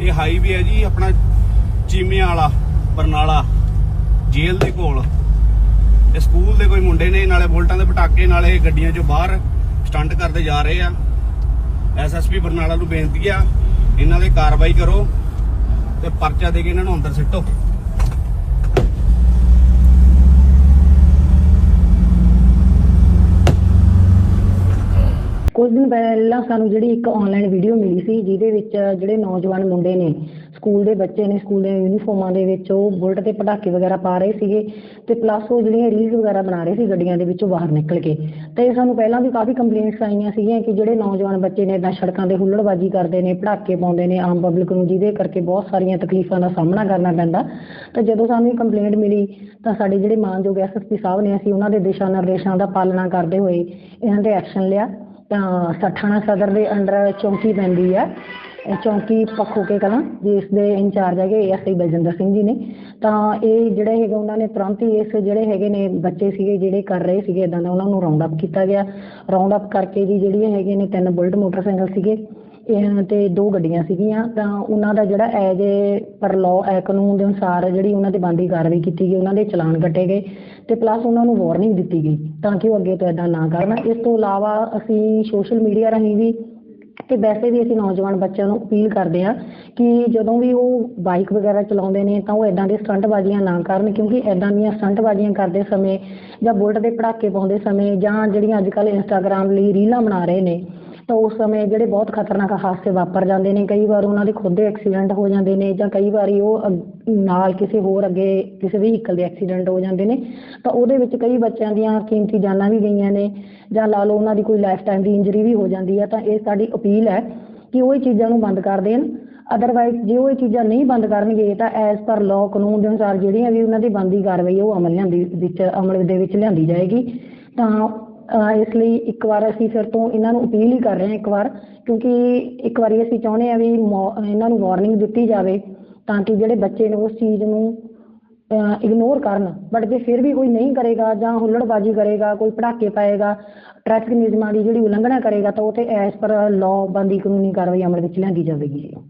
ਇਹ ਹਾਈਵੇ ਹੈ ਜੀ, ਆਪਣਾ ਚੀਮਿਆਂ ਵਾਲਾ, ਬਰਨਾਲਾ, ਜੇਲ੍ਹ ਦੇ ਕੋਲ। ਇਹ ਸਕੂਲ ਦੇ ਕੋਈ ਮੁੰਡੇ ਨੇ, ਨਾਲੇ ਬੋਲਟਾਂ ਦੇ ਪਟਾਕੇ, ਨਾਲੇ ਗੱਡੀਆਂ 'ਚੋਂ ਬਾਹਰ ਸਟੰਟ ਕਰਦੇ ਜਾ ਰਹੇ ਆ। ਐਸਐਸਪੀ ਬਰਨਾਲਾ ਨੂੰ ਬੇਨਤੀ ਆ, ਇਹਨਾਂ ਦੇ ਕਾਰਵਾਈ ਕਰੋ ਤੇ ਪਰਚਾ ਦੇ ਕੇ ਇਹਨਾਂ ਨੂੰ ਅੰਦਰ ਸਿੱਟੋ। ਕੁਝ ਦਿਨ ਪਹਿਲਾਂ ਸਾਨੂੰ ਜਿਹੜੀ ਇੱਕ ਆਨਲਾਈਨ ਵੀਡੀਓ ਮਿਲੀ ਸੀ, ਜਿਹਦੇ ਵਿੱਚ ਜਿਹੜੇ ਨੌਜਵਾਨ ਮੁੰਡੇ ਨੇ ਸਕੂਲ ਦੇ ਬੱਚੇ ਨੇ ਸਕੂਲ ਦੇ ਯੂਨੀਫਾਰਮਾਂ ਦੇ ਵਿੱਚ ਉਹ ਬੁਲਟ ਤੇ ਪਟਾਕੇ ਵਗੈਰਾ ਪਾ ਰਹੇ ਸੀਗੇ ਤੇ ਪਲੱਸ ਉਹ ਜਿਹੜੀਆਂ ਰੀਲਸ ਵਗੈਰਾ ਬਣਾ ਰਹੇ ਸੀ ਗੱਡੀਆਂ ਦੇ ਵਿੱਚੋਂ ਬਾਹਰ ਨਿਕਲ ਕੇ। ਤੇ ਸਾਨੂੰ ਪਹਿਲਾਂ ਵੀ ਕਾਫੀ ਕੰਪਲੇਂਟਸ ਆਈਆਂ ਸੀਗੀਆਂ ਕਿ ਜਿਹੜੇ ਨੌਜਵਾਨ ਬੱਚੇ ਨੇ ਇਦਾਂ ਸੜਕਾਂ ਤੇ ਹੁੱਲੜਬਾਜ਼ੀ ਕਰਦੇ ਨੇ, ਪਟਾਕੇ ਪਾਉਂਦੇ ਨੇ ਆਮ ਪਬਲਿਕ ਨੂੰ, ਜਿਹਦੇ ਕਰਕੇ ਬਹੁਤ ਸਾਰੀਆਂ ਤਕਲੀਫਾਂ ਦਾ ਸਾਹਮਣਾ ਕਰਨਾ ਪੈਂਦਾ। ਤਾਂ ਜਦੋਂ ਸਾਨੂੰ ਇਹ ਕੰਪਲੇਂਟ ਮਿਲੀ, ਤਾਂ ਸਾਡੇ ਜਿਹੜੇ ਮਾਨਯੋਗ ਐਸਐਸਪੀ ਸਾਹਿਬ ਨੇ ਅਸੀਂ ਉਹਨਾਂ ਦੇ ਦਿਸ਼ਾ ਨਿਰਦੇਸ਼ਾਂ ਦਾ ਪਾਲਣਾ ਕਰਦੇ ਹੋਏ ਇਹਨਾਂ ਤੇ ਐਕਸ਼ਨ ਲਿਆ। ਤਾਂ ਸਦਰ ਦੇ ਅੰਡਰ ਚੌਂਕੀ ਪੈਂਦੀ ਹੈ ਚੌਂਕੀ ਪੱਖੋ ਕੇ ਕਲਾਂ ਜਿਸ ਦੇ ਇੰਚਾਰਜ ਹੈਗੇ ਐਸਆਈ ਬਲਜਿੰਦਰ ਸਿੰਘ ਜੀ ਨੇ। ਤਾਂ ਇਹ ਜਿਹੜੇ ਹੈਗੇ ਉਹਨਾਂ ਨੇ ਤੁਰੰਤ ਹੀ ਇਸ ਜਿਹੜੇ ਹੈਗੇ ਨੇ ਬੱਚੇ ਸੀਗੇ, ਜਿਹੜੇ ਕਰ ਰਹੇ ਸੀਗੇ ਇਦਾਂ ਦਾ ਉਹਨਾਂ ਨੂੰ ਰਾਉਂਡ ਅਪ ਕੀਤਾ ਗਿਆ। ਰਾਉਂਡ ਅਪ ਕਰਕੇ ਜੀ ਜਿਹੜੀਆਂ ਹੈਗੇ ਨੇ ਤਿੰਨ ਬੁਲਟ ਮੋਟਰਸਾਈਕਲ ਸੀਗੇ। ਇਹ ਤੇ ਦੋ ਗੱਡੀਆਂ ਸੀਗੀਆਂ, ਤਾਂ ਉਹਨਾਂ ਦਾ ਜਿਹੜਾ ਐਜ ਪਰ ਲਾਅ ਐ ਕਾਨੂੰਨ ਦੇ ਅਨੁਸਾਰ ਜਿਹੜੀ ਉਹਨਾਂ ਤੇ ਬੰਦੀ ਕਾਰਵਾਈ ਕੀਤੀ ਗਈ, ਉਹਨਾਂ ਦੇ ਚਲਾਨ ਕੱਟੇ ਗਏ ਤੇ ਪਲੱਸ ਉਹਨਾਂ ਨੂੰ ਵਾਰਨਿੰਗ ਦਿੱਤੀ ਗਈ ਤਾਂ ਕਿ ਉਹ ਅੱਗੇ ਤੋਂ ਇਦਾਂ ਨਾ ਕਰਨ। ਇਸ ਤੋਂ ਇਲਾਵਾ ਅਸੀਂ ਸੋਸ਼ਲ ਮੀਡੀਆ ਰਾਹੀਂ ਵੀ ਤੇ ਵੈਸੇ ਵੀ ਅਸੀਂ ਨੌਜਵਾਨ ਬੱਚਿਆਂ ਨੂੰ ਅਪੀਲ ਕਰਦੇ ਹਾਂ ਕਿ ਜਦੋਂ ਵੀ ਉਹ ਬਾਈਕ ਵਗੈਰਾ ਚਲਾਉਂਦੇ ਨੇ ਤਾਂ ਉਹ ਇਦਾਂ ਦੇ ਸਟੰਟਬਾਜ਼ੀਆਂ ਨਾ ਕਰਨ, ਕਿਉਂਕਿ ਇਦਾਂ ਦੀਆਂ ਸਟੰਟਬਾਜ਼ੀਆਂ ਕਰਦੇ ਸਮੇਂ ਜਾਂ ਬੁਲਟ ਦੇ ਪੜਾਕੇ ਪਾਉਂਦੇ ਸਮੇਂ ਜਾਂ ਜਿਹੜੀਆਂ ਅੱਜ ਕੱਲ ਇੰਸਟਾਗ੍ਰਾਮ ਲਈ ਰੀਲਾਂ ਬਣਾ ਰਹੇ ਨੇ ਤਾਂ ਉਸ ਸਮੇਂ ਜਿਹੜੇ ਬਹੁਤ ਖਤਰਨਾਕ ਹਾਦਸੇ ਵਾਪਰ ਜਾਂਦੇ ਨੇ, ਕਈ ਵਾਰ ਉਹਨਾਂ ਦੇ ਖੁਦ ਦੇ ਐਕਸੀਡੈਂਟ ਹੋ ਜਾਂਦੇ ਨੇ ਜਾਂ ਕਈ ਵਾਰੀ ਉਹ ਨਾਲ ਕਿਸੇ ਹੋਰ ਅੱਗੇ ਕਿਸੇ ਵਹੀਕਲ ਦੇ ਐਕਸੀਡੈਂਟ ਹੋ ਜਾਂਦੇ ਨੇ, ਤਾਂ ਉਹਦੇ ਵਿੱਚ ਕਈ ਬੱਚਿਆਂ ਦੀਆਂ ਕੀਮਤੀ ਜਾਨਾਂ ਵੀ ਗਈਆਂ ਨੇ ਜਾਂ ਲਾ ਲਓ ਉਹਨਾਂ ਦੀ ਕੋਈ ਲਾਈਫ ਟਾਈਮ ਦੀ ਇੰਜਰੀ ਵੀ ਹੋ ਜਾਂਦੀ ਹੈ ਤਾਂ ਇਹ ਸਾਡੀ ਅਪੀਲ ਹੈ ਕਿ ਉਹ ਇਹ ਚੀਜ਼ਾਂ ਨੂੰ ਬੰਦ ਕਰ ਦੇਣ। ਅਦਰਵਾਈਜ਼ ਜੇ ਉਹ ਇਹ ਚੀਜ਼ਾਂ ਨਹੀਂ ਬੰਦ ਕਰਨਗੇ, ਤਾਂ ਐਜ਼ ਪਰ ਲਾਅ ਕਾਨੂੰਨ ਦੇ ਅਨੁਸਾਰ ਜਿਹੜੀਆਂ ਵੀ ਉਹਨਾਂ ਦੀ ਬੰਦੀ ਕਾਰਵਾਈ ਉਹ ਅਮਲ ਲਿਆਂਦੀ ਵਿੱਚ ਅਮਲ ਦੇ ਵਿੱਚ ਲਿਆਂਦੀ ਜਾਏਗੀ। ਤਾਂ ਇਸ ਲਈ ਇੱਕ ਵਾਰ ਅਸੀਂ ਫਿਰ ਤੋਂ ਇਹਨਾਂ ਨੂੰ ਅਪੀਲ ਹੀ ਕਰ ਰਹੇ ਹਾਂ ਇੱਕ ਵਾਰ, ਕਿਉਂਕਿ ਇੱਕ ਵਾਰੀ ਅਸੀਂ ਚਾਹੁੰਦੇ ਹਾਂ ਵੀ ਮੋ, ਇਹਨਾਂ ਨੂੰ ਵਾਰਨਿੰਗ ਦਿੱਤੀ ਜਾਵੇ ਤਾਂ ਕਿ ਜਿਹੜੇ ਬੱਚੇ ਨੇ ਉਸ ਚੀਜ਼ ਨੂੰ ਇਗਨੋਰ ਕਰਨ। ਬਟ ਜੇ ਫਿਰ ਵੀ ਕੋਈ ਨਹੀਂ ਕਰੇਗਾ ਜਾਂ ਹੁੱਲੜਬਾਜ਼ੀ ਕਰੇਗਾ, ਕੋਈ ਪੜਾਕੇ ਪਾਏਗਾ ਟ੍ਰੈਫਿਕ ਨਿਯਮਾਂ ਦੀ ਜਿਹੜੀ ਉਲੰਘਣਾ ਕਰੇਗਾ ਤਾਂ ਉਹ ਤੇ ਐਸ ਪਰ ਲਾਅ ਬੰਦੀ ਕਾਨੂੰਨੀ ਕਾਰਵਾਈ ਅਮਲ ਵਿੱਚ ਲਿਆਂਦੀ ਜਾਵੇਗੀ ਜੀ।